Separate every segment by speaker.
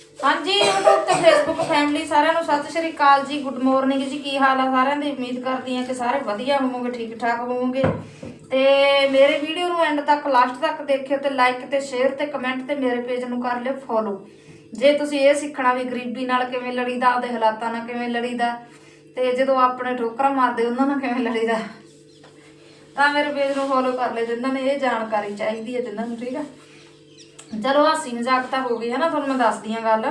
Speaker 1: ਹਾਂਜੀ YouTube ਤੇ Facebook family ਸਾਰਿਆਂ ਨੂੰ ਸਤਿ ਸ਼੍ਰੀ ਅਕਾਲ ਜੀ ਗੁੱਡ ਮਾਰਨਿੰਗ ਜੀ, ਕੀ ਹਾਲ ਆ? ਸਾਰਿਆਂ ਦੀ ਉਮੀਦ ਕਰਦੀ ਹਾਂ ਕਿ ਸਾਰੇ ਵਧੀਆ ਹੋਵੋਗੇ ਠੀਕ ਠਾਕ ਹੋਵੋਗੇ। ਤੇ ਮੇਰੇ ਵੀਡੀਓ ਨੂੰ ਐਂਡ ਤੱਕ ਲਾਸਟ ਤੱਕ ਦੇਖਿਓ ਤੇ ਲਾਈਕ ਤੇ ਸ਼ੇਅਰ ਤੇ ਕਮੈਂਟ ਤੇ ਮੇਰੇ ਪੇਜ ਨੂੰ ਕਰ ਲਿਓ ਫੋਲੋ ਜੇ ਤੁਸੀਂ ਇਹ ਸਿੱਖਣਾ ਵੀ ਗਰੀਬੀ ਨਾਲ ਕਿਵੇਂ ਲੜੀਦਾ, ਆਪਦੇ ਹਾਲਾਤਾਂ ਨਾਲ ਕਿਵੇਂ ਲੜੀਦਾ, ਤੇ ਜਦੋਂ ਆਪਣੇ ਠੋਕਰਾਂ ਮਾਰਦੇ ਉਹਨਾਂ ਨਾਲ ਕਿਵੇਂ ਲੜੀਦਾ, ਤਾਂ ਮੇਰੇ ਪੇਜ ਨੂੰ ਫੋਲੋ ਕਰ ਲਿਓ, ਜਿਨ੍ਹਾਂ ਨੇ ਇਹ ਜਾਣਕਾਰੀ ਚਾਹੀਦੀ ਹੈ, ਜਿਨ੍ਹਾਂ ਨੂੰ, ਠੀਕ ਆ? ਚਲੋ ਹਾਸੀ ਮਜ਼ਾਕ ਤਾਂ ਹੋ ਗਈ ਹੈ ਨਾ ਤੁਹਾਨੂੰ ਮੈਂ ਦੱਸਦੀ ਆ ਗੱਲ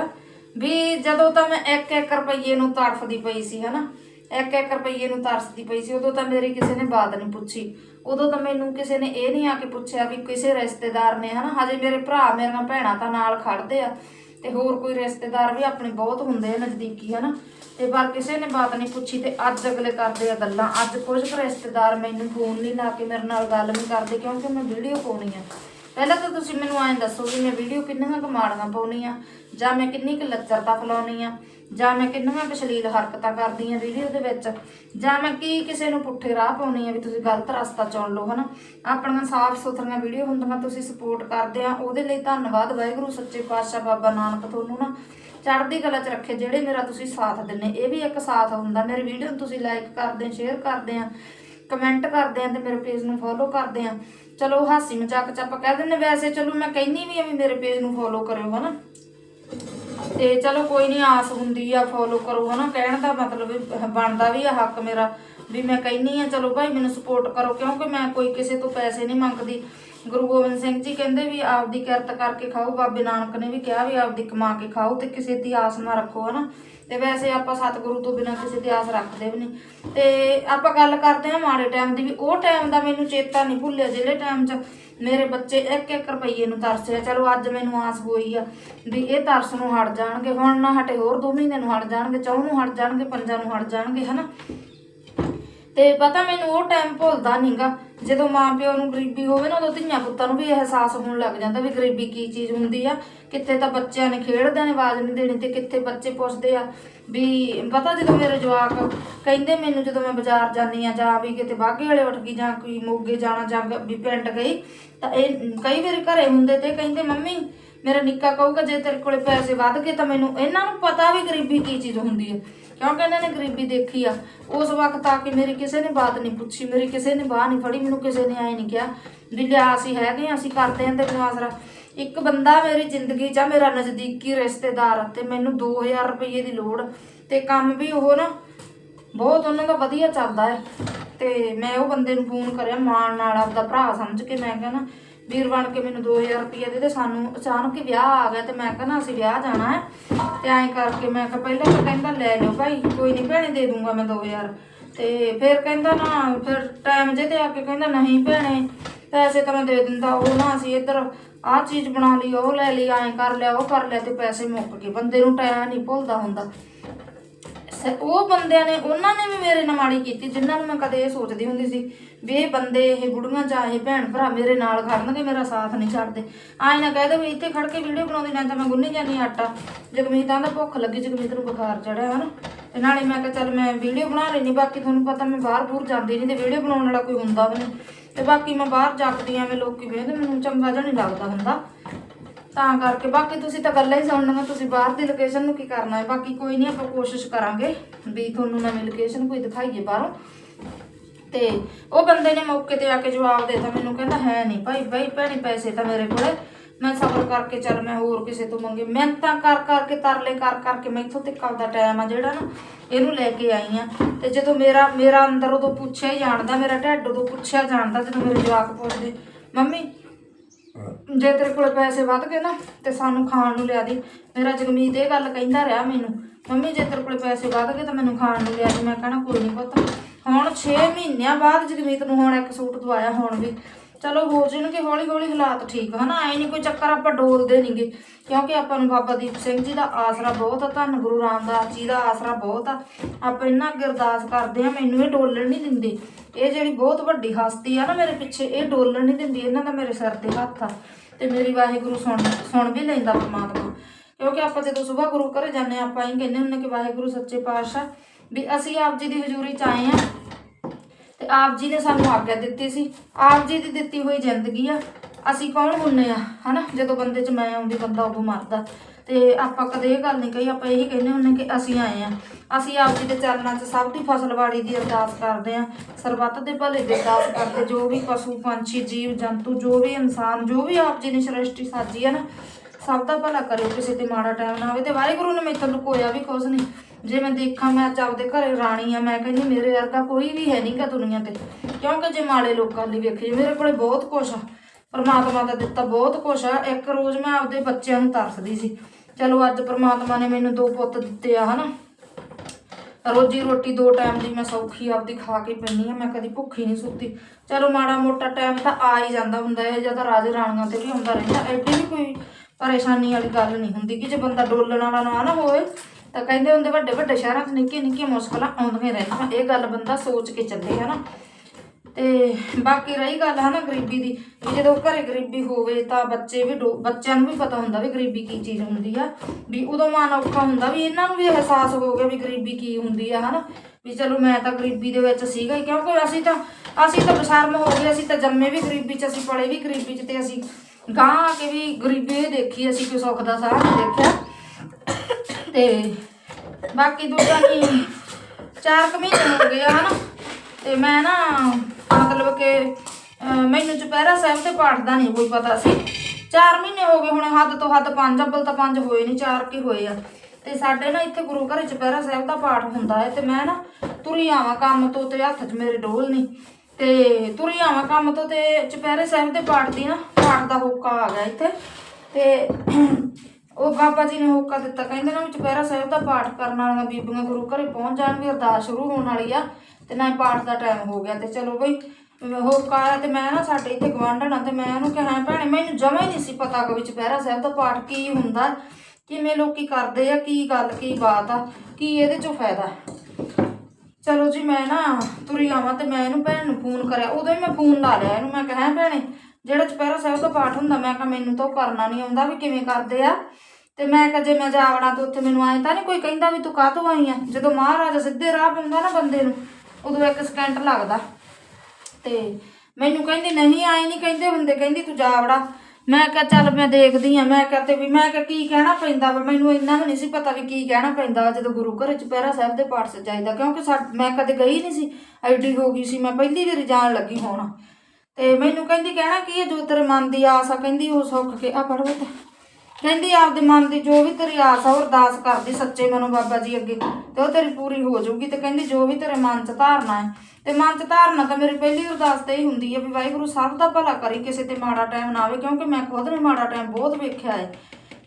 Speaker 1: ਵੀ ਜਦੋਂ ਤਾਂ ਮੈਂ 1-1 ਰੁਪਈਏ ਨੂੰ ਤੜਫਦੀ ਪਈ ਸੀ, ਹਨਾ 1-1 ਰੁਪਈਏ ਨੂੰ ਤਰਸਦੀ ਪਈ ਸੀ, ਉਦੋਂ ਤਾਂ ਮੇਰੀ ਕਿਸੇ ਨੇ ਬਾਤ ਨਹੀਂ ਪੁੱਛੀ। ਉਦੋਂ ਤਾਂ ਮੈਨੂੰ ਕਿਸੇ ਨੇ ਇਹ ਨਹੀਂ ਆ ਕੇ ਪੁੱਛਿਆ ਵੀ ਕਿਸੇ ਰਿਸ਼ਤੇਦਾਰ ਨੇ, ਹਨਾ, ਹਜੇ ਮੇਰੇ ਭਰਾ, ਮੇਰੀਆਂ ਭੈਣਾਂ ਤਾਂ ਨਾਲ ਖੜਦੇ ਆ ਤੇ ਹੋਰ ਕੋਈ ਰਿਸ਼ਤੇਦਾਰ ਵੀ ਆਪਣੇ ਬਹੁਤ ਹੁੰਦੇ ਆ ਨਜ਼ਦੀਕੀ, ਹਨਾ, ਤੇ ਪਰ ਕਿਸੇ ਨੇ ਬਾਤ ਨਹੀਂ ਪੁੱਛੀ ਤੇ ਅੱਜ ਅਗਲੇ ਕਰਦੇ ਆ ਗੱਲਾਂ। ਅੱਜ ਕੁਝ ਰਿਸ਼ਤੇਦਾਰ ਮੈਨੂੰ ਫੋਨ ਨਹੀਂ ਲਾ ਕੇ ਮੇਰੇ ਨਾਲ ਗੱਲ ਨਹੀਂ ਕਰਦੇ ਕਿਉਂਕਿ ਮੈਂ ਵੀਡੀਓ ਪਾਉਣੀ ਆ। ਪਹਿਲਾਂ ਤਾਂ ਤੁਸੀਂ ਮੈਨੂੰ ਐਂ ਦੱਸੋ ਵੀ ਮੈਂ ਵੀਡੀਓ ਕਿੰਨੀਆਂ ਕੁ ਪਾਉਣੀ ਆ, ਜਾਂ ਮੈਂ ਕਿੰਨੀ ਕੁ ਲੱਚਰਤਾ ਫਲਾਉਣੀ ਆ, ਜਾਂ ਮੈਂ ਕਿੰਨੀਆਂ ਕੁ ਹਰਕਤਾਂ ਕਰਦੀ ਆ ਵੀਡੀਓ ਦੇ ਵਿੱਚ, ਜਾਂ ਮੈਂ ਕੀ ਕਿਸੇ ਨੂੰ ਪੁੱਠੇ ਰਾਹ ਪਾਉਣੀ ਆ ਵੀ ਤੁਸੀਂ ਗਲਤ ਰਸਤਾ ਚੁਣ ਲਓ, ਹਨਾ? ਆਪਣੀਆਂ ਸਾਫ਼ ਸੁਥਰੀਆਂ ਵੀਡੀਓ ਹੁੰਦੀਆਂ, ਤੁਸੀਂ ਸਪੋਰਟ ਕਰਦੇ ਆ, ਉਹਦੇ ਲਈ ਧੰਨਵਾਦ, ਵਾਹਿਗੁਰੂ, ਸੱਚੇ ਪਾਤਸ਼ਾਹ, ਬਾਬਾ ਨਾਨਕ ਤੁਹਾਨੂੰ ਨਾ ਚੜ੍ਹਦੀ ਕਲਾ 'ਚ ਰੱਖੇ ਜਿਹੜੇ ਮੇਰਾ ਤੁਸੀਂ ਸਾਥ ਦਿੰਨੇ, ਇਹ ਵੀ ਇੱਕ ਸਾਥ ਹੁੰਦਾ। ਮੇਰੇ ਵੀਡੀਓ ਨੂੰ ਤੁਸੀਂ ਲਾਈਕ ਕਰਦੇ ਸ਼ੇਅਰ ਕਰਦੇ ਆ ਕਮੈਂਟ ਕਰਦੇ ਆ ਤੇ ਮੇਰੇ ਪੇਜ ਨੂੰ ਫੋਲੋ ਕਰਦੇ ਆ। ਚਲੋ ਹਾਸੀ ਮਜ਼ਾਕ ਚ ਆਪਾਂ ਕਹਿ ਦਿੰਨੇ ਵੈਸੇ ਚਲੋ ਮੈਂ ਕਹਿੰਨੀ ਵੀ ਆ ਵੀ ਮੇਰੇ ਪੇਜ ਨੂੰ ਫੋਲੋ ਕਰਿਓ ਹਨਾ। ਤੇ ਚਲੋ ਕੋਈ ਨਹੀਂ ਆਸ ਹੁੰਦੀ ਆ ਫੋਲੋ ਕਰੋ ਹਨਾ, ਕਹਿਣ ਦਾ ਮਤਲਬ ਬਣਦਾ ਵੀ ਆ ਹੱਕ ਮੇਰਾ, ਵੀ ਮੈਂ ਕਹਿੰਨੀ ਆ ਚਲੋ ਭਾਈ ਮੈਨੂੰ ਸਪੋਰਟ ਕਰੋ, ਕਿਉਂਕਿ ਮੈਂ ਕੋਈ ਕਿਸੇ ਤੋਂ ਪੈਸੇ ਨਹੀਂ ਮੰਗਦੀ। ਗੁਰੂ ਗੋਬਿੰਦ ਸਿੰਘ ਜੀ ਕਹਿੰਦੇ ਵੀ ਆਪਦੀ ਕਿਰਤ ਕਰਕੇ ਖਾਓ, ਬਾਬੇ ਨਾਨਕ ਨੇ ਵੀ ਕਿਹਾ ਵੀ ਆਪਦੀ ਕਮਾ ਕੇ ਖਾਓ ਤੇ ਕਿਸੇ ਦੀ ਆਸ ਨਾ ਰੱਖੋ, ਹਨਾ। ਤੇ ਵੈਸੇ ਆਪਾਂ ਸਤਿਗੁਰੂ ਤੋਂ ਬਿਨਾਂ ਕਿਸੇ ਦੀ ਆਸ ਰੱਖਦੇ ਵੀ ਨਹੀਂ। ਤੇ ਆਪਾਂ ਗੱਲ ਕਰਦੇ ਹਾਂ ਮਾੜੇ ਟਾਈਮ ਦੀ ਵੀ ਉਹ ਟਾਈਮ ਦਾ ਮੈਨੂੰ ਚੇਤਾ ਨਹੀਂ ਭੁੱਲਿਆ ਜਿਹੜੇ ਟਾਈਮ 'ਚ ਮੇਰੇ ਬੱਚੇ 1-1 ਰੁਪਈਏ ਨੂੰ ਤਰਸਿਆ, ਚਲੋ ਅੱਜ ਮੈਨੂੰ ਆਸ ਹੋਈ ਆ ਵੀ ਇਹ ਤਰਸ ਨੂੰ ਹਟ ਜਾਣਗੇ, ਹੁਣ ਨਾ ਹਟੇ ਹੋਰ 2 ਮਹੀਨੇ ਨੂੰ ਹਟ ਜਾਣਗੇ, ਚੌਂ ਨੂੰ ਹਟ ਜਾਣਗੇ, ਪੰਜਾਂ ਨੂੰ ਹਟ ਜਾਣਗੇ, ਹਨਾ। ਤੇ ਪਤਾ ਮੈਨੂੰ ਉਹ ਟਾਈਮ ਭੁੱਲਦਾ ਨਹੀਂਗਾ ਜਦੋਂ ਮਾਂ ਪਿਓ ਨੂੰ ਗਰੀਬੀ ਹੋਵੇ ਨਾ, ਉਦੋਂ ਧੀਆਂ ਪੁੱਤਾਂ ਨੂੰ ਵੀ ਅਹਿਸਾਸ ਹੋਣ ਲੱਗ ਜਾਂਦਾ ਵੀ ਗਰੀਬੀ ਕੀ ਚੀਜ਼ ਹੁੰਦੀ ਆ। ਕਿੱਥੇ ਤਾਂ ਬੱਚਿਆਂ ਨੇ ਖੇਡਦਿਆਂ ਨੇ ਆਵਾਜ਼ ਨਹੀਂ ਦੇਣੀ ਤੇ ਕਿੱਥੇ ਬੱਚੇ ਪੁੱਛਦੇ ਆ ਵੀ ਪਤਾ ਜਦੋਂ ਮੇਰੇ ਜਵਾਕ ਕਹਿੰਦੇ ਮੈਨੂੰ ਜਦੋਂ ਮੈਂ ਬਾਜ਼ਾਰ ਜਾਂਦੀ ਆ ਜਾਂ ਵੀ ਕਿਤੇ ਬਾਗੇ ਵਾਲੇ ਉੱਠ ਗਈ ਜਾਂ ਕੋਈ ਮੋਗੇ ਜਾਣਾ ਜਾਂ ਵੀ ਪਿੰਡ ਗਈ, ਤਾਂ ਇਹ ਕਈ ਵਾਰੀ ਘਰੇ ਹੁੰਦੇ ਤੇ ਕਹਿੰਦੇ, ਮੰਮੀ, ਮੇਰਾ ਨਿੱਕਾ ਕਹੂਗਾ ਜੇ ਤੇਰੇ ਕੋਲੇ ਪੈਸੇ ਵੱਧ ਗਏ ਤਾਂ ਮੈਨੂੰ ਇਹਨਾਂ ਨੂੰ ਪਤਾ ਵੀ ਗਰੀਬੀ ਕੀ ਚੀਜ਼ ਹੁੰਦੀ ਹੈ ਕਿਉਂਕਿ ਇਹਨਾਂ ਨੇ ਗਰੀਬੀ ਦੇਖੀ ਆ? ਉਸ ਵਕਤ ਆ ਕੇ ਮੇਰੀ ਕਿਸੇ ਨੇ ਬਾਤ ਨਹੀਂ ਪੁੱਛੀ, ਮੇਰੀ ਕਿਸੇ ਨੇ ਬਾਹ ਨਹੀਂ ਫੜੀ, ਮੈਨੂੰ ਕਿਸੇ ਨੇ ਐ ਨਹੀਂ ਕਿਹਾ ਵੀ ਲਿਆ ਅਸੀਂ ਹੈਗੇ ਅਸੀਂ ਕਰਦੇ ਆਂ ਤੈਨੂੰ ਆਸਰਾ ਇੱਕ ਬੰਦਾ ਮੇਰੀ ਜ਼ਿੰਦਗੀ 'ਚ ਆ, ਮੇਰਾ ਨਜ਼ਦੀਕੀ ਰਿਸ਼ਤੇਦਾਰ ਤੇ ਮੈਨੂੰ 2000 ਰੁਪਏ ਦੀ ਲੋੜ ਤੇ ਕੰਮ ਵੀ ਉਹ ਨਾ ਬਹੁਤ ਉਹਨਾਂ ਦਾ ਵਧੀਆ ਚੱਲਦਾ ਹੈ। ਤੇ ਮੈਂ ਉਹ ਬੰਦੇ ਨੂੰ ਫੋਨ ਕਰਿਆ, ਮਾਣ ਨਾਲ ਆਪਦਾ ਭਰਾ ਸਮਝ ਕੇ ਮੈਂ ਕਿਹਾ ਨਾ ਵੀਰ ਬਣ ਕੇ ਮੈਨੂੰ 2000 ਰੁਪਏ ਦੇ ਤੇ ਸਾਨੂੰ ਅਚਾਨਕ ਹੀ ਵਿਆਹ ਆ ਗਿਆ ਤੇ ਮੈਂ ਕਹਿੰਦਾ ਅਸੀਂ ਵਿਆਹ ਜਾਣਾ ਹੈ। ਤੇ ਐਂ ਕਰਕੇ ਮੈਂ ਕਿਹਾ ਪਹਿਲਾਂ ਤਾਂ ਕਹਿੰਦਾ, ਲੈ ਲਿਓ ਭਾਈ, ਕੋਈ ਨਹੀਂ ਭੈਣੇ ਦੇ ਦੂੰਗਾ ਮੈਂ 2000 ਤੇ ਫਿਰ ਕਹਿੰਦਾ ਨਾ, ਫਿਰ ਟਾਈਮ ਜੇ ਤੇ ਆ ਕੇ ਕਹਿੰਦਾ, ਨਹੀਂ ਭੈਣੇ, ਪੈਸੇ ਤਾਂ ਮੈਂ ਦੇ ਦਿੰਦਾ, ਉਹ ਨਾ ਅਸੀਂ ਇੱਧਰ ਆਹ ਚੀਜ਼ ਬਣਾ ਲਈ, ਉਹ ਲੈ ਲਈ, ਐਂ ਕਰ ਲਿਆ, ਉਹ ਕਰ ਲਿਆ ਤੇ ਪੈਸੇ ਮੁੱਕ ਗਏ। ਬੰਦੇ ਨੂੰ ਟਾਈਮ ਨਹੀਂ ਭੁੱਲਦਾ ਹੁੰਦਾ। ਸ- ਉਹ ਬੰਦਿਆਂ ਨੇ, ਉਹਨਾਂ ਨੇ ਵੀ ਮੇਰੇ ਨਾਲ ਮਾੜੀ ਕੀਤੀ, ਜਿਨ੍ਹਾਂ ਨੂੰ ਮੈਂ ਕਦੇ ਇਹ ਸੋਚਦੀ ਹੁੰਦੀ ਸੀ ਵੀ ਇਹ ਬੰਦੇ, ਇਹ ਬੁੜੀਆਂ ਜਾਂ ਇਹ ਭੈਣ ਭਰਾ ਮੇਰੇ ਨਾਲ ਖੜਨਗੇ, ਮੇਰਾ ਸਾਥ ਨਹੀਂ ਛੱਡਦੇ। ਆਏ ਨਾ ਕਹਿ ਦੋ ਵੀ ਇੱਥੇ ਖੜ ਕੇ ਵੀਡੀਓ ਬਣਾਉਂਦੀ, ਨਾ ਤਾਂ ਮੈਂ ਗੁੰਨੀ ਜਾਂਦੀ ਆਟਾ। ਜਗਮੀਤ ਆਂਦਾ ਭੁੱਖ ਲੱਗੀ, ਜਗਮੀਤ ਨੂੰ ਬੁਖਾਰ ਚੜਿਆ, ਹਨ? ਤੇ ਨਾਲੇ ਮੈਂ ਕਿਹਾ, ਚੱਲ ਮੈਂ ਵੀਡੀਓ ਬਣਾ ਲੈਣੀ ਬਾਕੀ ਤੁਹਾਨੂੰ ਪਤਾ ਮੈਂ ਬਾਹਰ ਬੂਰ ਜਾਂਦੀ ਨਹੀਂ ਤੇ ਵੀਡੀਓ ਬਣਾਉਣ ਵਾਲਾ ਕੋਈ ਹੁੰਦਾ ਵੀ ਨਹੀਂ। ਤੇ ਬਾਕੀ ਮੈਂ ਬਾਹਰ ਜਾਂਦੀ ਐਵੇਂ ਲੋਕੀ ਵੇਖਦੇ, ਮੈਨੂੰ ਚੰਗਾ ਜਿਹਾ ਨਹੀਂ ਲੱਗਦਾ ਹੁੰਦਾ। ਤਾਂ ਕਰਕੇ। ਬਾਕੀ ਤੁਸੀਂ ਤਾਂ ਗੱਲਾਂ ਹੀ ਸੁਣਨੀਆਂ, ਤੁਸੀਂ ਬਾਹਰ ਦੀ ਲੋਕੇਸ਼ਨ ਨੂੰ ਕੀ ਕਰਨਾ ਹੈ? ਬਾਕੀ ਕੋਈ ਨਹੀਂ, ਆਪਾਂ ਕੋਸ਼ਿਸ਼ ਕਰਾਂਗੇ ਵੀ ਤੁਹਾਨੂੰ ਨਵੀਂ ਲੋਕੇਸ਼ਨ ਕੋਈ ਦਿਖਾਈਏ ਬਾਹਰੋਂ। ਤੇ ਉਹ ਬੰਦੇ ਨੇ ਮੌਕੇ ਤੇ ਆ ਕੇ ਜਵਾਬ ਦੇਤਾ, ਮੈਨੂੰ ਕਹਿੰਦਾ ਹੈ ਨਹੀਂ ਭਾਈ ਭਾਈ ਭੈਣੇ ਪੈਸੇ ਤਾਂ ਮੇਰੇ ਕੋਲੇ, ਮੈਂ ਸਬਰ ਕਰਕੇ ਚੱਲ, ਮੈਂ ਹੋਰ ਕਿਸੇ ਤੋਂ ਮੰਗੇ। ਮਿਹਨਤਾਂ ਕਰ ਕਰਕੇ ਤਰਲੇ ਕਰ ਕਰਕੇ ਮੈਂ ਇੱਥੋਂ ਤੱਕ ਦਾ ਟਾਈਮ ਆ ਜਿਹੜਾ ਨਾ, ਇਹਨੂੰ ਲੈ ਕੇ ਆਈ ਆ। ਤੇ ਜਦੋਂ ਮੇਰਾ ਮੇਰਾ ਅੰਦਰ ਉਦੋਂ ਪੁੱਛਿਆ ਹੀ ਜਾਣਦਾ, ਮੇਰਾ ਢਿੱਡ ਉਦੋਂ ਪੁੱਛਿਆ ਜਾਣਦਾ, ਜਦੋਂ ਮੇਰੇ ਜਵਾਕ ਪੁੱਛਦੇ, ਮੰਮੀ ਜੇ ਤੇਰੇ ਕੋਲ ਪੈਸੇ ਵੱਧ ਗਏ ਨਾ ਤੇ ਸਾਨੂੰ ਖਾਣ ਨੂੰ ਲਿਆ ਦੇ। ਮੇਰਾ ਜਗਮੀਤ ਇਹ ਗੱਲ ਕਹਿੰਦਾ ਰਿਹਾ ਮੈਨੂੰ, ਮੰਮੀ, ਜੇ ਤੇਰੇ ਕੋਲ ਪੈਸੇ ਵੱਧ ਗਏ ਤਾਂ ਮੈਨੂੰ ਖਾਣ ਨੂੰ ਲਿਆ ਦੀ। ਮੈਂ ਕਹਣਾ, ਕੋਈ ਨਹੀਂ ਪੁੱਤ। ਹੁਣ 6 ਮਹੀਨਿਆਂ ਬਾਅਦ ਜਗਮੀਤ ਨੂੰ ਹੁਣ ਇੱਕ ਸੂਟ ਦਵਾਇਆ ਹੁਣ ਵੀ। ਚਲੋ ਹੋ ਜਾਣਗੇ ਹੌਲੀ ਹੌਲੀ ਹਾਲਾਤ ਠੀਕ ਹਨਾ? ਐ ਨਹੀਂ ਕੋਈ ਚੱਕਰ ਆਪਾਂ ਡੋਲਦੇ ਨਹੀਂਗੇ ਕਿਉਂਕਿ ਆਪਾਂ ਨੂੰ ਬਾਬਾ ਦੀਪ ਸਿੰਘ ਜੀ ਦਾ ਆਸਰਾ ਬਹੁਤ ਆ, ਧੰਨ ਗੁਰੂ ਰਾਮਦਾਸ ਜੀ ਦਾ ਆਸਰਾ ਬਹੁਤ ਆ। ਆਪਾਂ ਇਹਨਾਂ ਅੱਗੇ ਅਰਦਾਸ ਕਰਦੇ ਆ, ਮੈਨੂੰ ਇਹ ਡੋਲਣ ਨਹੀਂ ਦਿੰਦੇ। ਇਹ ਜਿਹੜੀ ਬਹੁਤ ਵੱਡੀ ਹਸਤੀ ਆ ਨਾ ਮੇਰੇ ਪਿੱਛੇ, ਇਹ ਡੋਲਣ ਨਹੀਂ ਦਿੰਦੀ, ਇਹਨਾਂ ਦਾ ਮੇਰੇ ਸਿਰ ਤੇ ਹੱਥ ਆ। ਤੇ ਮੇਰੀ ਵਾਹਿਗੁਰੂ ਸੁਣ ਸੁਣ ਵੀ ਲੈਂਦਾ ਪਰਮਾਤਮਾ। ਕਿਉਂਕਿ ਆਪਾਂ ਜਦੋਂ ਸਵੇਰ ਗੁਰੂ ਘਰੇ ਜਾਂਦੇ ਆ, ਆਪਾਂ ਹੀ ਕਹਿੰਦੇ ਹੁੰਦੇ ਕਿ ਵਾਹਿਗੁਰੂ ਸੱਚੇ ਪਾਤਸ਼ਾਹ, ਵੀ ਅਸੀਂ ਆਪ ਜੀ ਦੀ ਹਜ਼ੂਰੀ ਚ ਆਏ ਆ ਆਪ ਜੀ ਨੇ ਸਾਨੂੰ ਆਗਿਆ ਦਿੱਤੀ ਸੀ। ਆਪ ਜੀ ਦੀ ਦਿੱਤੀ ਹੋਈ ਜ਼ਿੰਦਗੀ ਆ। ਅਸੀਂ ਕੌਣ ਹੁੰਨੇ ਆ, ਹਨਾ? ਜਦੋਂ ਬੰਦੇ 'ਚ ਮੈਂ ਆਉਂਦੀ, ਬੰਦਾ ਉਦੋਂ ਮਰਦਾ। ਤੇ ਆਪਾਂ ਕਦੇ ਇਹ ਗੱਲ ਨਹੀਂ ਕਹੀ, ਆਪਾਂ ਇਹੀ ਕਹਿੰਦੇ ਹੁੰਨੇ ਕਿ ਅਸੀਂ ਆਏ ਆ। ਅਸੀਂ ਆਪ ਜੀ ਦੇ ਚਰਨਾਂ 'ਚ ਸਭ ਦੀ ਫਸਲਵਾੜੀ ਦੀ ਅਰਦਾਸ ਕਰਦੇ ਆ। ਸਰਬੱਤ ਦੇ ਭਲੇ ਦੀ ਅਰਦਾਸ ਕਰਦੇ, ਜੋ ਵੀ ਪਸ਼ੂ, ਪੰਛੀ, ਜੀਵ, ਜੰਤੂ, ਜੋ ਵੀ ਇਨਸਾਨ, ਜੋ ਵੀ ਆਪ ਜੀ ਨੇ ਸ੍ਰਿਸ਼ਟੀ ਸਾਜੀ ਹੈ ਨਾ, ਸਭ ਦਾ ਭਲਾ ਕਰਿਓ ਕਿਸੇ ਤੇ ਮਾੜਾ ਟਾਈਮ ਨਾ ਹੋਵੇ ਤੇ ਵਾਹਿਗੁਰੂ ਨੇ ਮੇਰੇ ਮੈਥੋਂ ਲੁਕੋਇਆ ਵੀ ਕੁਝ ਨਹੀਂ। ਜੇ ਮੈਂ ਦੇਖਾਂ, ਮੈਂ ਅੱਜ ਆਪਦੇ ਘਰੇ ਰਾਣੀ ਆ, ਮੈਂ ਕਹਿੰਦੀ ਮੇਰੇ ਵਰਗਾ ਕੋਈ ਵੀ ਹੈ ਨਹੀਂਗਾ ਦੁਨੀਆ ਤੇ। ਕਿਉਂਕਿ ਜੇ ਮਾੜੇ ਲੋਕਾਂ ਲਈ ਵੇਖੀ ਮੇਰੇ ਕੋਲੇ ਬਹੁਤ ਕੁਛ ਆ। ਪਰਮਾਤਮਾ ਦਾ ਦਿੱਤਾ ਬਹੁਤ ਕੁਛ ਆ। ਇੱਕ ਰੋਜ਼ ਮੈਂ ਆਪਦੇ ਬੱਚਿਆਂ ਨੂੰ ਤਰਸਦੀ ਸੀ। ਚਲੋ, ਅੱਜ ਪਰਮਾਤਮਾ ਨੇ ਮੈਨੂੰ ਦੋ ਪੁੱਤ ਦਿੱਤੇ ਆ, ਹਨਾ? ਰੋਜੀ ਰੋਟੀ ਦੋ ਟਾਈਮ ਦੀ ਮੈਂ ਸੌਖੀ ਆਪਦੀ ਖਾ ਕੇ ਪੈਣੀ ਆ, ਮੈਂ ਕਦੀ ਭੁੱਖੀ ਨਹੀਂ ਸੁੱਤੀ। ਚਲੋ, ਮਾੜਾ ਮੋਟਾ ਟਾਈਮ ਤਾਂ ਆ ਹੀ ਜਾਂਦਾ ਹੁੰਦਾ ਹੈ ਜਦ ਰਾਜੇ ਰਾਣੀਆਂ ਤੇ ਵੀ ਹੁੰਦਾ ਰਹਿੰਦਾ। ਐਡੀ ਵੀ ਕੋਈ ਪਰੇਸ਼ਾਨੀ ਵਾਲੀ ਗੱਲ ਨਹੀਂ ਹੁੰਦੀ ਕਿ ਜੇ ਬੰਦਾ ਡੋਲਣ ਵਾਲਾ ਨਾ ਨਾ ਹੋਵੇ। ਤਾਂ ਕਹਿੰਦੇ ਹੁੰਦੇ ਵੱਡੇ ਵੱਡੇ ਸ਼ਹਿਰਾਂ 'ਚ ਨਿੱਕੀਆਂ ਨਿੱਕੀਆਂ ਮੁਸ਼ਕਲਾਂ ਆਉਂਦੀਆਂ ਰਹਿੰਦੀਆਂ ਇਹ ਗੱਲ ਬੰਦਾ ਸੋਚ ਕੇ ਚੱਲੇ ਹਨਾ। ਤੇ ਬਾਕੀ ਰਹੀ ਗੱਲ ਹੈ ਨਾ ਗਰੀਬੀ ਦੀ, ਵੀ ਜਦੋਂ ਘਰੇ ਗਰੀਬੀ ਹੋਵੇ ਤਾਂ ਬੱਚੇ ਵੀ ਡੋ- ਬੱਚਿਆਂ ਨੂੰ ਵੀ ਪਤਾ ਹੁੰਦਾ ਵੀ ਗਰੀਬੀ ਕੀ ਚੀਜ਼ ਹੁੰਦੀ ਆ। ਵੀ ਉਦੋਂ ਮਨ ਔਖਾ ਹੁੰਦਾ ਵੀ ਇਹਨਾਂ ਨੂੰ ਵੀ ਅਹਿਸਾਸ ਹੋ ਗਿਆ ਵੀ ਗਰੀਬੀ ਕੀ ਹੁੰਦੀ ਆ ਹਨਾ। ਵੀ ਚਲੋ ਮੈਂ ਤਾਂ ਗਰੀਬੀ ਦੇ ਵਿੱਚ ਸੀਗਾ ਹੀ, ਕਿਉਂਕਿ ਅਸੀਂ ਤਾਂ ਅਸੀਂ ਤਾਂ ਬਸ਼ਰਮ ਹੋ ਗਏ, ਅਸੀਂ ਤਾਂ ਜੰਮੇ ਵੀ ਗਰੀਬੀ 'ਚ, ਅਸੀਂ ਪਲੇ ਵੀ ਗਰੀਬੀ 'ਚ ਤੇ ਅਸੀਂ ਗਾਂ ਆ ਕੇ ਵੀ ਗਰੀਬੀ ਦੇਖੀ, ਅਸੀਂ ਕੋਈ ਸੁੱਖ ਦਾ ਸਾਹ ਨਹੀਂ ਦੇਖਿਆ। ਤੇ ਬਾਕੀ ਦੂਜਾ ਕੀ, ਚਾਰ ਕੁ ਮਹੀਨੇ ਹੋ ਗਏ ਆ ਹਨਾ, ਤੇ ਮੈਂ ਨਾ ਮਤਲਬ ਕਿ ਮੈਨੂੰ ਚੁਪਹਿਰਾ ਸਾਹਿਬ ਤੇ ਪਾਠ ਦਾ ਨਹੀਂ ਕੋਈ ਪਤਾ ਸੀ। ਚਾਰ ਮਹੀਨੇ ਹੋ ਗਏ ਹੁਣ, ਹੱਦ ਤੋਂ ਹੱਦ ਪੰਜ, ਅੱਬਲ ਤਾਂ ਪੰਜ ਹੋਏ ਨਹੀਂ ਚਾਰ ਕੀ ਹੋਏ ਆ। ਤੇ ਸਾਡੇ ਨਾ ਇੱਥੇ ਗੁਰੂ ਘਰੇ ਚੁਪਹਿਰਾ ਸਾਹਿਬ ਦਾ ਪਾਠ ਹੁੰਦਾ ਹੈ ਤੇ ਮੈਂ ਨਾ ਤੁਰੀ ਆਵਾਂ ਕੰਮ ਤੋਂ ਤੇ ਹੱਥ 'ਚ ਮੇਰੇ ਡੋਲ ਨਹੀਂ ਤੇ ਤੁਰੀ ਆਵਾਂ ਕੰਮ ਤੋਂ ਤੇ ਚੁਪਹਿਰੇ ਸਾਹਿਬ ਦੇ ਪਾਠ ਦੀ ਨਾ, ਪਾਠ ਦਾ ਹੋਕਾ ਆ ਗਿਆ ਇੱਥੇ। ਤੇ ਉਹ ਬਾਬਾ ਜੀ ਨੇ ਹੋਕਾ ਦਿੱਤਾ। ਕਹਿੰਦੇ ਨਾ ਵੀ ਚੁਪਹਿਰਾ ਸਾਹਿਬ ਦਾ ਪਾਠ ਕਰਨ ਵਾਲੀਆਂ ਬੀਬੀਆਂ ਗੁਰੂ ਘਰੇ ਪਹੁੰਚ ਜਾਣਗੇ ਅਰਦਾਸ ਸ਼ੁਰੂ ਹੋਣ ਵਾਲੀ ਆ ਤੇ ਨਾ ਪਾਠ ਦਾ ਟਾਈਮ ਹੋ ਗਿਆ ਤੇ ਚਲੋ ਬਈ, ਹੋਕਾ ਆਇਆ ਤੇ ਮੈਂ ਨਾ ਸਾਡੇ ਇੱਥੇ ਗਵਾਂਢਣ ਤੇ ਮੈਂ ਉਹਨੂੰ ਕਿਹਾ "ਹੈਂ ਭੈਣੇ ਮੈਨੂੰ ਜਮਾ ਹੀ ਨਹੀਂ ਸੀ ਪਤਾ ਕਿ ਵੀ ਚੁਪਹਿਰਾ ਸਾਹਿਬ ਦਾ ਪਾਠ ਕੀ ਹੁੰਦਾ, ਕਿਵੇਂ ਲੋਕੀ ਕਰਦੇ ਆ, ਕੀ ਗੱਲ, ਕੀ ਬਾਤ ਆ, ਕੀ ਇਹਦੇ ਚੋਂ ਫਾਇਦਾ। ਚਲੋ ਜੀ ਮੈਂ ਨਾ ਤੁਰੀ ਆਵਾਂ ਤੇ ਮੈਂ ਇਹਨੂੰ ਭੈਣ ਨੂੰ ਫੋਨ ਕਰਿਆ। ਉਦੋਂ ਹੀ ਮੈਂ ਫੋਨ ਲਾ ਲਿਆ ਇਹਨੂੰ, ਮੈਂ ਕਿਹਾ "ਹੈਂ ਭੈਣੇ ਜਿਹੜਾ ਚੁਪਹਿਰਾ ਸਾਹਿਬ ਦਾ ਪਾਠ ਹੁੰਦਾ, ਮੈਂ ਕਿਹਾ ਮੈਨੂੰ ਤਾਂ ਉਹ ਕਰਨਾ ਨਹੀਂ ਆਉਂਦਾ ਵੀ ਕਿਵੇਂ ਕਰਦੇ ਆ। ਤੇ ਮੈਂ ਕਦੇ ਮੈਂ ਜਾਵਣਾ ਤੇ ਉੱਥੇ ਮੈਨੂੰ ਆਏ ਤਾਂ ਨਹੀਂ ਕੋਈ ਕਹਿੰਦਾ ਵੀ ਤੂੰ ਕਾਹਤੋਂ ਆਈ ਆ? ਜਦੋਂ ਮਹਾਰਾਜ ਸਿੱਧੇ ਰਾਹ ਪਾਉਂਦਾ ਨਾ ਬੰਦੇ ਨੂੰ, ਉਦੋਂ ਇੱਕ ਸਕਿੰਟ ਲੱਗਦਾ। ਤੇ ਮੈਨੂੰ ਕਹਿੰਦੀ, ਨਹੀਂ ਆਏ ਨਹੀਂ ਕਹਿੰਦੇ ਹੁੰਦੇ, ਕਹਿੰਦੀ ਤੂੰ ਜਾਵੜਾ ਮੈਂ ਕਿਹਾ, ਚੱਲ ਮੈਂ ਦੇਖਦੀ ਆ। ਮੈਂ ਕਿਹਾ ਤੇ ਵੀ, ਮੈਂ ਕਿਹਾ, ਕੀ ਕਹਿਣਾ ਪੈਂਦਾ ਵਾ? ਮੈਨੂੰ ਇੰਨਾ ਵੀ ਨਹੀਂ ਸੀ ਪਤਾ ਵੀ ਕੀ ਕਹਿਣਾ ਪੈਂਦਾ ਜਦੋਂ ਗੁਰੂ ਘਰ ਚ ਪਹਿਰਾ ਸਾਹਿਬ ਦੇ ਪਾਠ ਸਜਾਈਦਾ, ਕਿਉਂਕਿ ਮੈਂ ਕਦੇ ਗਈ ਨਹੀਂ ਸੀ ਆਈਡੀ ਹੋ ਗਈ ਸੀ, ਮੈਂ ਪਹਿਲੀ ਵਾਰੀ ਜਾਣ ਲੱਗੀ ਹੋਣਾ। ਤੇ ਮੈਨੂੰ ਕਹਿੰਦੀ, ਕਹਿਣਾ ਕੀ ਹੈ ਜੋ ਤੇਰੇ ਮਨ ਦੀ ਆਸ ਆ? ਕਹਿੰਦੀ, ਉਹ ਸੁੱਖ ਕੇ ਆ ਪੜੋ ਤੇ। ਕਹਿੰਦੀ ਆਪਦੇ ਮਨ ਦੀ, ਜੋ ਵੀ ਤੇਰੀ ਆਸ ਆ, ਉਹ ਅਰਦਾਸ ਕਰਦੀ ਸੱਚੇ ਮਨੋਂ ਬਾਬਾ ਜੀ ਅੱਗੇ। ਤੇ ਉਹ ਤੇਰੀ ਪੂਰੀ ਹੋ ਜਾਊਗੀ ਤੇ ਕਹਿੰਦੀ, ਜੋ ਵੀ ਤੇਰੇ ਮਨ 'ਚ ਧਾਰਨਾ ਹੈ, ਤੇ ਮਨ 'ਚ ਧਾਰਨਾ ਤਾਂ ਮੇਰੀ ਪਹਿਲੀ ਅਰਦਾਸ ਤਾਂ ਹੀ ਹੁੰਦੀ ਹੈ ਵੀ ਵਾਹਿਗੁਰੂ ਸਭ ਦਾ ਭਲਾ ਕਰੀ, ਕਿਸੇ ਤੇ ਮਾੜਾ ਟਾਈਮ ਨਾ ਆਵੇ, ਕਿਉਂਕਿ ਮੈਂ ਖੁਦ ਨੇ ਮਾੜਾ ਟਾਈਮ ਬਹੁਤ ਵੇਖਿਆ ਹੈ।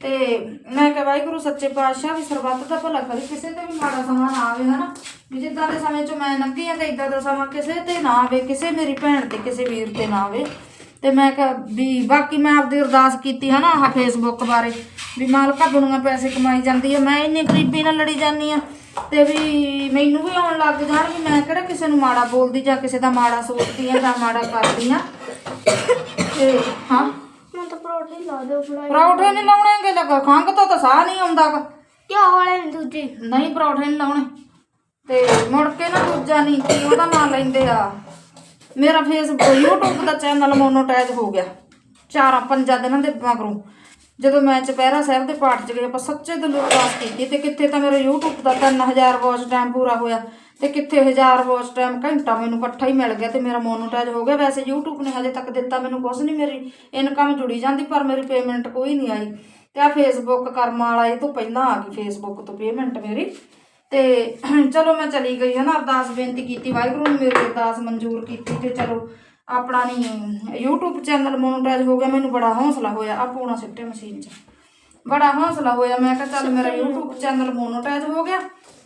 Speaker 1: ਤੇ ਮੈਂ ਕਿਹਾ, ਵਾਹਿਗੁਰੂ ਸੱਚੇ ਪਾਤਸ਼ਾਹ ਵੀ ਸਰਬੱਤ ਦਾ ਭਲਾ ਕਰੀ, ਕਿਸੇ ਤੇ ਵੀ ਮਾੜਾ ਸਮਾਂ ਨਾ ਆਵੇ, ਹਨਾ? ਵੀ ਜਿੱਦਾਂ ਦੇ ਸਮੇਂ 'ਚ ਮੈਂ ਲੰਘੀ ਆ ਤੇ ਇਦਾਂ ਦਾ ਸਮਾਂ ਕਿਸੇ ਤੇ ਨਾ ਆਵੇ, ਕਿਸੇ ਮੇਰੀ ਭੈਣ ਤੇ, ਕਿਸੇ ਵੀਰ ਤੇ ਨਾ ਆਵੇ। ਤੇ ਮੈਂ ਕਿਹਾ ਵੀ ਬਾਕੀ ਮੈਂ ਆਪਦੀ ਅਰਦਾਸ ਕੀਤੀ ਹਨਾ ਆਹ ਫੇਸਬੁੱਕ ਬਾਰੇ ਵੀ ਮਾਲਕਾ ਦੁਨੀਆ ਪੈਸੇ ਕਮਾਈ ਜਾਂਦੀ ਹੈ ਮੈਂ ਇੰਨੀ ਗਰੀਬੀ ਨਾਲ ਲੜੀ ਜਾਂਦੀ ਆ ਤੇ ਵੀ ਮੈਨੂੰ ਵੀ ਆਉਣ ਲੱਗ ਜਾਣ ਵੀ ਮੈਂ ਕਿਹੜਾ ਕਿਸੇ ਨੂੰ ਮਾੜਾ ਬੋਲਦੀ ਜਾਂ ਕਿਸੇ ਦਾ ਮਾੜਾ ਸੋਚਦੀ ਆ ਜਾਂ ਮਾੜਾ ਕਰਦੀ ਆ। ਤੇ ਹਾਂ।
Speaker 2: ਮੈਂ ਤਾਂ ਪਰੌਠੇ ਲਾ ਦਿਓ ਫਲਾਈ
Speaker 1: ਪਰੌਠੇ ਨਹੀਂ ਲਾਉਣੇਗੇ ਲੱਗਾ ਖੰਗ ਤੋਂ ਤਾਂ ਸਾਹ ਨਹੀਂ ਆਉਂਦਾ ਗਾ।
Speaker 2: ਆਹ ਵਾਲੇ ਨੇ ਦੂਜੇ?
Speaker 1: ਨਹੀਂ ਪਰੌਠੇ ਨਹੀਂ ਲਾਉਣੇ। ਤੇ ਮੁੜ ਕੇ ਨਾ ਦੂਜਾ ਨਹੀਂ ਕੀ ਉਹਦਾ ਨਾਂ ਲੈਂਦੇ ਆ। ਮੇਰਾ ਫੇਸਬੁੱਕ YouTube ਦਾ ਚੈਨਲ ਮੋਨੋਟਾਈਜ਼ ਹੋ ਗਿਆ। ਚਾਰਾਂ ਪੰਜਾਂ ਦਿਨਾਂ ਦੇ ਮਗਰੋਂ। ਜਦੋਂ ਮੈਂ ਚੁਪਹਿਰਾ ਸਾਹਿਬ ਦੇ ਪਾਠ 'ਚ ਗਈ, ਆਪਾਂ ਸੱਚੇ ਦਿਲੋਂ ਅਰਦਾਸ ਕੀਤੀ ਤੇ ਕਿੱਥੇ ਤਾਂ ਮੇਰਾ YouTube ਦਾ 3000 ਵਾਚ ਟਾਈਮ ਪੂਰਾ ਹੋਇਆ ਤੇ ਕਿੱਥੇ 1000 ਵਾਚ ਟਾਈਮ ਘੰਟਾ ਮੈਨੂੰ ਇਕੱਠਾ ਹੀ ਮਿਲ ਗਿਆ ਤੇ ਮੇਰਾ ਮੋਨੋਟਾਈਜ਼ ਹੋ ਗਿਆ। ਵੈਸੇ YouTube ਨੇ ਹਜੇ ਤੱਕ ਦਿੱਤਾ ਮੈਨੂੰ ਕੁਝ ਨਹੀਂ ਮੇਰੀ ਇਨਕਮ ਜੁੜੀ ਜਾਂਦੀ ਪਰ ਮੇਰੀ ਪੇਮੈਂਟ ਕੋਈ ਨਹੀਂ ਆਈ। ਤੇ ਆ ਫੇਸਬੁੱਕ ਕਰਮ ਵਾਲਾ, ਇਹ ਤੋਂ ਪਹਿਲਾਂ ਆ ਗਈ ਫੇਸਬੁੱਕ ਤੋਂ ਪੇਮੈਂਟ ਮੇਰੀ। ਤੇ ਚਲੋ ਮੈਂ ਚਲੀ ਗਈ ਹੈ ਨਾ ਅਰਦਾਸ ਬੇਨਤੀ ਕੀਤੀ, ਵਾਹਿਗੁਰੂ ਨੇ ਮੇਰੀ ਅਰਦਾਸ ਮਨਜ਼ੂਰ ਕੀਤੀ ਤੇ ਚਲੋ ਆਪਣਾ ਨਹੀਂ YouTube ਚੈਨਲ ਮੋਨੋਟਾਈਜ਼ ਹੋ ਗਿਆ, ਮੈਨੂੰ ਬੜਾ ਹੌਸਲਾ ਹੋਇਆ ਆ ਪੂਣਾ ਸਿੱਟੇ ਮਸ਼ੀਨ 'ਚ। ਬੜਾ ਹੌਸਲਾ ਹੋਇਆ, ਮੈਂ ਕਿਹਾ ਚੱਲ ਮੇਰਾ YouTube ਚੈਨਲ ਮੋਨੋਟਾਈਜ਼ ਹੋ ਗਿਆ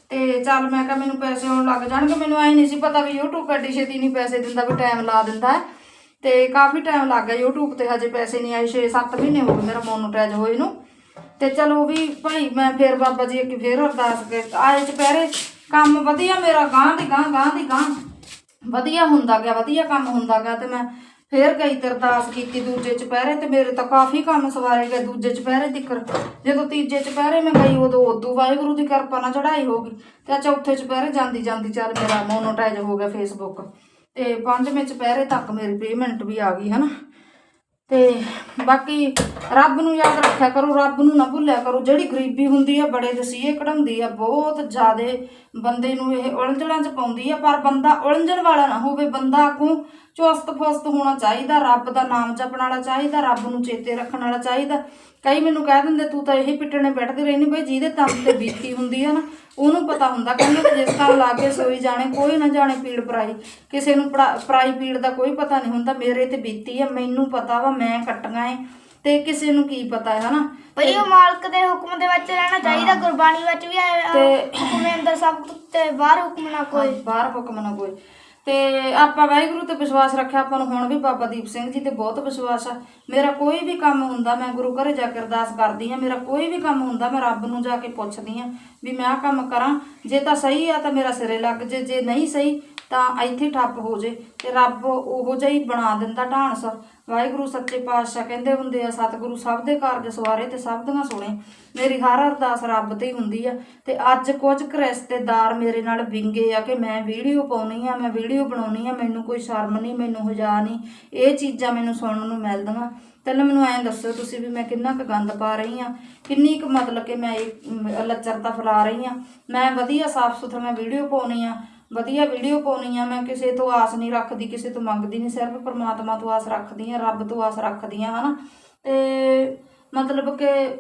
Speaker 1: ਤੇ ਚੱਲ ਮੈਂ ਕਿਹਾ ਮੈਨੂੰ ਪੈਸੇ ਆਉਣ ਲੱਗ ਜਾਣਗੇ, ਮੈਨੂੰ ਐ ਨਹੀਂ ਸੀ ਪਤਾ ਵੀ YouTube ਐਡੀ ਛੇਤੀ ਨਹੀਂ ਪੈਸੇ ਦਿੰਦਾ ਵੀ ਟਾਈਮ ਲਾ ਦਿੰਦਾ ਹੈ। ਤੇ ਕਾਫੀ ਟਾਈਮ ਲੱਗ ਗਿਆ, YouTube ਤੇ ਹਜੇ ਪੈਸੇ ਨਹੀਂ ਆਏ 6-7 ਮਹੀਨੇ ਹੋ ਗਏ ਮੇਰਾ ਮੋਨੋਟਾਈਜ਼ ਹੋਏ ਨੂੰ। ਤੇ ਚਲੋ ਵੀ ਭਾਈ ਮੈਂ ਫੇਰ ਬਾਬਾ ਜੀ ਅੱਗੇ ਫੇਰ ਅਰਦਾਸ ਕਰ ਆਏ ਚੁਪਹਿਰੇ। ਕੰਮ ਵਧੀਆ ਮੇਰਾ ਗਾਂ ਦੀ ਗਾਂ ਗਾਂ ਦੀ ਗਾਂ ਵਧੀਆ ਹੁੰਦਾ ਗਿਆ, ਵਧੀਆ ਕੰਮ ਹੁੰਦਾ ਗਿਆ ਤੇ ਮੈਂ ਫੇਰ ਗਈ ਤੇ ਅਰਦਾਸ ਕੀਤੀ ਦੂਜੇ ਚੁਪਹਿਰੇ ਤੇ ਮੇਰੇ ਤਾਂ ਕਾਫੀ ਕੰਮ ਸਵਾਰੇ ਗਏ ਦੂਜੇ ਚੁਪਹਿਰੇ ਤੀਕਰ। ਜਦੋਂ ਤੀਜੇ ਚੁਪਹਿਰੇ ਮੈਂ ਗਈ ਉਦੋਂ ਉਦੋਂ ਵਾਹਿਗੁਰੂ ਦੀ ਕਿਰਪਾ ਨਾਲ ਚੜਾਈ ਹੋ ਗਈ ਤੇ ਆਹ ਚੌਥੇ ਚੁਪਹਿਰੇ ਜਾਂਦੀ ਜਾਂਦੀ ਚੱਲ ਮੇਰਾ ਮੋਨੋਟਾਈਜ਼ ਹੋ ਗਿਆ ਫੇਸਬੁੱਕ ਤੇ ਪੰਜਵੇਂ ਚੁਪਹਿਰੇ ਤੱਕ ਮੇਰੀ ਪੇਮੈਂਟ ਵੀ ਆ ਗਈ, ਹਨਾ? ਤੇ ਬਾਕੀ ਰੱਬ ਨੂੰ ਯਾਦ ਰੱਖਿਆ ਕਰੋ, ਰੱਬ ਨੂੰ ਨਾ ਭੁੱਲਿਆ ਕਰੋ। ਜਿਹੜੀ ਗਰੀਬੀ ਹੁੰਦੀ ਆ, ਬੜੇ ਦਸੀਏ ਕਢਾਉਂਦੀ ਆ, ਬਹੁਤ ਜ਼ਿਆਦੇ ਬੰਦੇ ਨੂੰ ਇਹ ਉਲਝਣਾਂ ਚ ਪਾਉਂਦੀ ਆ, ਪਰ ਬੰਦਾ ਉਲਝਣ ਵਾਲਾ ਨਾ ਹੋਵੇ, ਬੰਦਾ ਅੱਗੋਂ ਚੁਸਤ ਫੁਸਤ ਹੋਣਾ ਚਾਹੀਦਾ ਰੱਬ ਦਾ ਨਾਮ ਜਪਣ ਵਾਲਾ ਚਾਹੀਦਾ ਰੱਬ ਨੂੰ ਚੇਤੇ ਰੱਖਣ ਵਾਲਾ ਚਾਹੀਦਾ। ਕਈ ਮੈਨੂੰ ਕਹਿ ਦਿੰਦੇ ਤੂੰ ਤਾਂ ਇਹੀ ਪਿੱਟਣੇ ਬੈਠਦੀ ਰਹਿਨੀ ਬਈ ਜਿਹਦੇ ਤਨ ਤੇ ਬੀਤੀ ਹੁੰਦੀ ਆ ਨਾ ਉਹਨੂੰ ਪਤਾ ਹੁੰਦਾ ਕਹਿੰਦੇ ਜਿਸ ਤਰ੍ਹਾਂ ਲਾ ਕੇ ਸੋਈ ਜਾਣੇ ਕੋਈ ਨਾ ਜਾਣੇ ਪੀੜ ਪਰਾਈ। ਕਿਸੇ ਨੂੰ ਪਰਾ- ਪਰਾਈ ਪੀੜ ਦਾ ਕੋਈ ਪਤਾ ਨਹੀਂ ਹੁੰਦਾ ਮੇਰੇ ਤੇ ਬੀਤੀ ਆ ਮੈਨੂੰ ਪਤਾ ਵਾ ਮੈਂ ਕੱਟੀਆਂ ਏ ਤੇ ਕਿਸੇ ਨੂੰ ਕੀ ਪਤਾ ਹੈ ਹਨਾ?
Speaker 2: ਭਈ ਉਹ ਮਾਲਕ ਦੇ ਹੁਕਮ ਦੇ ਵਿੱਚ ਰਹਿਣਾ ਚਾਹੀਦਾ ਗੁਰਬਾਣੀ ਵਿੱਚ ਵੀ ਆਇਆ
Speaker 1: ਤੇ-
Speaker 2: ਹੁਕਮ ਅੰਦਰ ਸਭ ਤੇ ਬਾਹਰ ਹੁਕਮ ਨਾ ਕੋਈ।
Speaker 1: ਬਾਹਰ ਹੁਕਮ ਨਾ ਕੋਈ। ਤੇ ਆਪਾਂ ਵਾਹਿਗੁਰੂ ਤੇ ਵਿਸ਼ਵਾਸ ਰੱਖਿਆ, ਆਪਾਂ ਨੂੰ ਹੁਣ ਵੀ ਬਾਬਾ ਦੀਪ ਸਿੰਘ ਜੀ ਤੇ ਬਹੁਤ ਵਿਸ਼ਵਾਸ ਆ। ਮੇਰਾ ਕੋਈ ਵੀ ਕੰਮ ਹੁੰਦਾ, ਮੈਂ ਗੁਰੂ ਘਰੇ ਜਾ ਕੇ ਅਰਦਾਸ ਕਰਦੀ ਆ ਮੇਰਾ ਕੋਈ ਵੀ ਕੰਮ ਹੁੰਦਾ, ਮੈਂ ਰੱਬ ਨੂੰ ਜਾ ਕੇ ਪੁੱਛਦੀ ਆ ਵੀ ਮੈਂ ਆਹ ਕੰਮ ਕਰਾਂ। ਜੇ ਤਾਂ ਸਹੀ ਆ ਤਾਂ ਮੇਰਾ ਸਿਰੇ ਲੱਗ ਜੇ ਜੇ ਨਹੀਂ ਸਹੀ ਤਾਂ ਇੱਥੇ ਠੱਪ ਹੋ ਜੇ ਤੇ ਰੱਬ ਉਹੋ ਜਿਹਾ ਹੀ ਬਣਾ ਦਿੰਦਾ ਢਾਂਸ। ਵਾਹਿਗੁਰੂ ਸੱਚੇ ਪਾਤਸ਼ਾਹ ਕਹਿੰਦੇ ਹੁੰਦੇ ਆ, ਸਤਿਗੁਰੂ ਸਭ ਦੇ ਕਾਰਜ ਸਵਾਰੇ ਤੇ ਸਭ ਦੀਆਂ ਸੁਣੇ। ਮੇਰੀ ਹਰ ਅਰਦਾਸ ਰੱਬ ਤੇ ਹੀ ਹੁੰਦੀ ਆ ਤੇ ਅੱਜ ਕੁਝ ਕੁ ਰਿਸ਼ਤੇਦਾਰ ਮੇਰੇ ਨਾਲ ਵਿੰਗੇ ਆ ਕਿ ਮੈਂ ਵੀਡੀਓ ਪਾਉਣੀ ਆ, ਮੈਂ ਵੀਡੀਓ ਬਣਾਉਣੀ ਆ, ਮੈਨੂੰ ਕੋਈ ਸ਼ਰਮ ਨਹੀਂ, ਮੈਨੂੰ ਹਜਾ ਨਹੀਂ। ਇਹ ਚੀਜ਼ਾਂ ਮੈਨੂੰ ਸੁਣਨ ਨੂੰ ਮਿਲਦੀਆਂ। ਪਹਿਲਾਂ ਮੈਨੂੰ ਐਂ ਦੱਸੋ ਤੁਸੀਂ ਵੀ ਮੈਂ ਕਿੰਨਾ ਕੁ ਗੰਦ ਪਾ ਰਹੀ ਆ, ਕਿੰਨੀ ਕੁ ਮਤਲਬ ਕਿ ਮੈਂ ਇਹ ਲੱਚਰਤਾ ਫੈਲਾ ਰਹੀ ਆ। ਮੈਂ ਵਧੀਆ ਸਾਫ਼ ਸੁਥਰਾ ਮੈਂ ਵੀਡੀਓ ਪਾਉਣੀ ਆ ਵਧੀਆ ਵੀਡੀਓ ਪਾਉਣੀ ਆ, ਮੈਂ ਕਿਸੇ ਤੋਂ ਆਸ ਨਹੀਂ ਰੱਖਦੀ, ਕਿਸੇ ਤੋਂ ਮੰਗਦੀ ਨਹੀਂ, ਸਿਰਫ ਪਰਮਾਤਮਾ ਤੋਂ ਆਸ ਰੱਖਦੀ ਆ, ਰੱਬ ਤੋਂ ਆਸ ਰੱਖਦੀ ਆ, ਹਨਾ? ਤੇ ਮਤਲਬ ਕਿ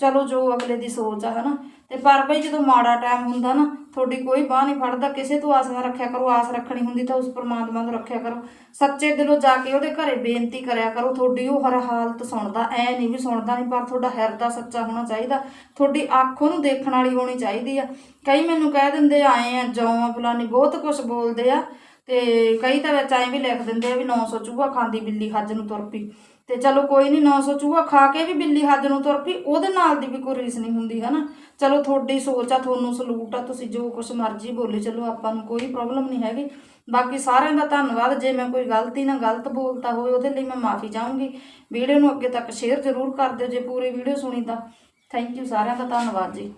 Speaker 1: ਚਲੋ ਜੋ ਅਗਲੇ ਦੀ ਸੋਚ ਆ, ਹਨਾ? ਤੇ ਪਰ ਬਈ ਜਦੋਂ ਮਾੜਾ ਟਾਈਮ ਹੁੰਦਾ ਨਾ, ਤੁਹਾਡੀ ਕੋਈ ਬਾਹ ਨਹੀਂ ਫੜਦਾ, ਕਿਸੇ ਤੋਂ ਆਸ ਨਾ ਰੱਖਿਆ ਕਰੋ, ਆਸ ਰੱਖਣੀ ਹੁੰਦੀ ਤਾਂ ਉਸ ਪ੍ਰਮਾਤਮਾ ਨੂੰ ਰੱਖਿਆ ਕਰੋ। ਸੱਚੇ ਦਿਲੋਂ ਜਾ ਕੇ ਉਹਦੇ ਘਰੇ ਬੇਨਤੀ ਕਰਿਆ ਕਰੋ, ਤੁਹਾਡੀ ਉਹ ਹਰ ਹਾਲਤ ਸੁਣਦਾ, ਐ ਨਹੀਂ ਵੀ ਸੁਣਦਾ ਨਹੀਂ, ਪਰ ਤੁਹਾਡਾ ਹਿਰਦਾ ਸੱਚਾ ਹੋਣਾ ਚਾਹੀਦਾ। ਤੁਹਾਡੀ ਅੱਖ ਉਹਨੂੰ ਦੇਖਣ ਵਾਲੀ ਹੋਣੀ ਚਾਹੀਦੀ ਆ। ਕਈ ਮੈਨੂੰ ਕਹਿ ਦਿੰਦੇ, ਆਏ ਆ ਜੌਂ ਆ, ਫਲਾਨੀ, ਬਹੁਤ ਕੁਝ ਬੋਲਦੇ ਆ। ਤੇ ਕਈ ਤਾਂ ਵਿੱਚ ਐਂ ਵੀ ਲਿਖ ਦਿੰਦੇ ਆ ਵੀ 900 ਚੂਹਾ ਖਾਂਦੀ ਬਿੱਲੀ ਹੱਜ ਨੂੰ ਤੁਰ ਪਈ। ਤੇ ਚਲੋ ਕੋਈ ਨਹੀਂ 900 ਚੂਹਾ ਖਾ ਕੇ ਵੀ ਬਿੱਲੀ ਹੱਜ ਨੂੰ ਤੁਰ ਪਈ, ਉਹਦੇ ਨਾਲ ਦੀ ਵੀ ਕੋਈ ਰੀਸ ਨਹੀਂ ਹੁੰਦੀ ਹਨਾ। ਚਲੋ ਤੁਹਾਡੀ ਸੋਚ ਆ, ਤੁਹਾਨੂੰ ਸਲੂਟ ਆ, ਤੁਸੀਂ ਜੋ ਕੁਝ ਮਰਜ਼ੀ ਬੋਲੇ, ਚਲੋ ਆਪਾਂ ਨੂੰ ਕੋਈ ਪ੍ਰੋਬਲਮ ਨਹੀਂ ਹੈਗੀ। ਬਾਕੀ ਸਾਰਿਆਂ ਦਾ ਧੰਨਵਾਦ, ਜੇ ਮੈਂ ਕੋਈ ਗਲਤੀ ਨਾਲ ਗਲਤ ਬੋਲਤਾ ਹੋਵੇ, ਉਹਦੇ ਲਈ ਮੈਂ ਮਾਫੀ ਚਾਹੂੰਗੀ। ਵੀਡੀਓ ਨੂੰ ਅੱਗੇ ਤੱਕ ਸ਼ੇਅਰ ਜ਼ਰੂਰ ਕਰ ਦਿਓ ਜੇ ਪੂਰੀ ਵੀਡੀਓ ਸੁਣੀ ਤਾਂ। ਥੈਂਕ ਯੂ ਸਾਰਿਆਂ ਦਾ ਧੰਨਵਾਦ ਜੀ।